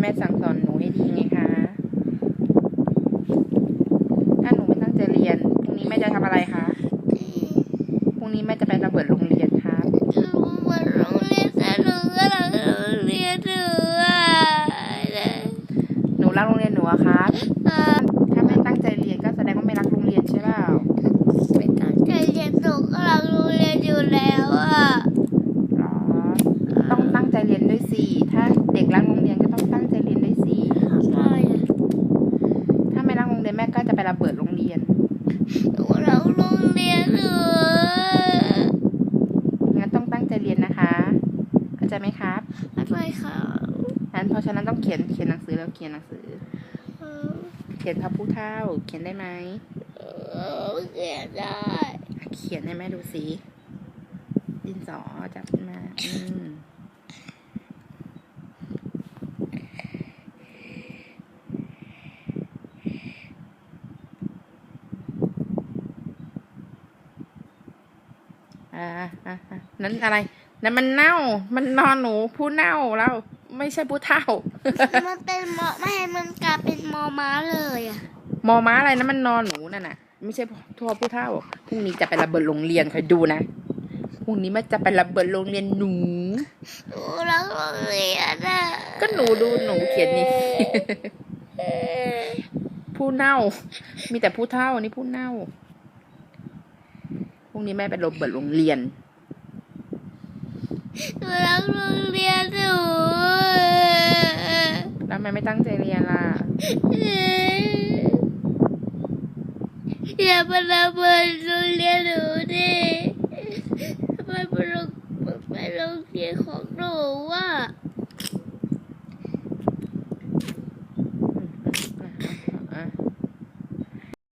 แม่สั่งสอนหนูให้ดีไงคะ ถ้าหนูไม่ตั้งใจเรียนพรุ่งนี้แม่จะทำอะไรคะ พรุ่งนี้แม่จะไประเบิดโรงเรียนครับวันโรงเรียนสนุกก็เราโรงเรียนหนูอะหนูรักโรงเรียนหนูอะครับ ถ้าไม่ตั้งใจเรียนก็แสดงว่าไม่รักโรงเรียนใช่เปล่า ไม่ตั้งใจเรียนหนูก็เราโรงเรียนอยู่แล้วอะ หรอ ต้องตั้งใจเรียนด้วยสิ ถ้าเด็กรักโรงเรียนก็ต้องตั้งใจเรียนด้วยสิ ใช่อะ ถ้าไม่รักโรง เรียนแม่ก็จะไประเบิดโรงเรียนหนูเราโรงเรียนหนูงั้นต้องตั้งใจเรียนนะคะเข้าใจไหมครับอะไรคะงั้นเพราะฉะนั้นต้องเขียนเขียนหนังสือแล้วเขียนหนังสือ เขียนพระผู้เท่า เขียนได้ไหมเออเขียนได้ เขียนให้แม่ดูสิดินสอจับขึ้นมา อืม อ่าอะอะนั้นอะไรนั่นมันเน่า มันนอนหนูผู้เน่าแล้วไม่ใช่ผู้เท่า มันเป็นมอไม่ให้มันกลายเป็นมอม้าเลยอะมอม้าอะไรนะมันนอนหนูนั่นน่ะ ไม่ใช่ทั่วผู้เท่าพรุ่งนี้จะไประเบิดโรงเรียนคอยดูนะพรุ่งนี้มันจะไประเบิดโรงเรียนหนูหนูรักโรงเรียนอะก็หนูดูหนูเขียนนี่ผู้เน่า มีแต่ผู้เท่านี่ผู้เน่าพ รุ่งนี้แม่ไประเบิดโรงเรียนหนูรักโรงเรียนหนูแล้วแม่ไม่ตั้งใจเรียนล่ะอย่ามาระเบิดโรงเรียนหนูดิทำไมเป็นโรงเป็นโรงเรียนของหนูอะ